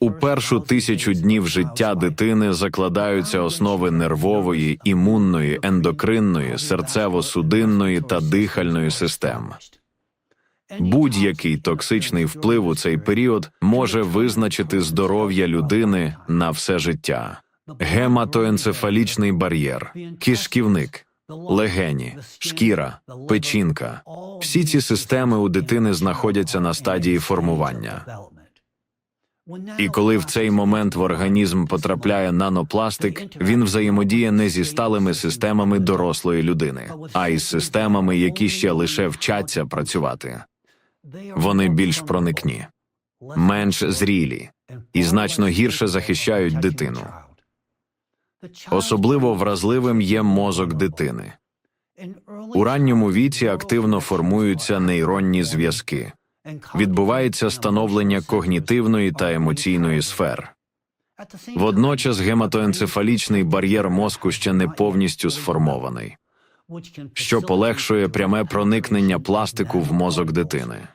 У першу тисячу днів життя дитини закладаються основи нервової, імунної, ендокринної, серцево-судинної та дихальної систем. Будь-який токсичний вплив у цей період може визначити здоров'я людини на все життя. Гематоенцефалічний бар'єр, кишківник, легені, шкіра, печінка. Всі ці системи у дитини знаходяться на стадії формування. І коли в цей момент в організм потрапляє нанопластик, він взаємодіє не зі сталими системами дорослої людини, а із системами, які ще лише вчаться працювати. Вони більш проникні, менш зрілі і значно гірше захищають дитину. Особливо вразливим є мозок дитини. У ранньому віці активно формуються нейронні зв'язки. Відбувається становлення когнітивної та емоційної сфер. Водночас гематоенцефалічний бар'єр мозку ще не повністю сформований, що полегшує пряме проникнення пластику в мозок дитини.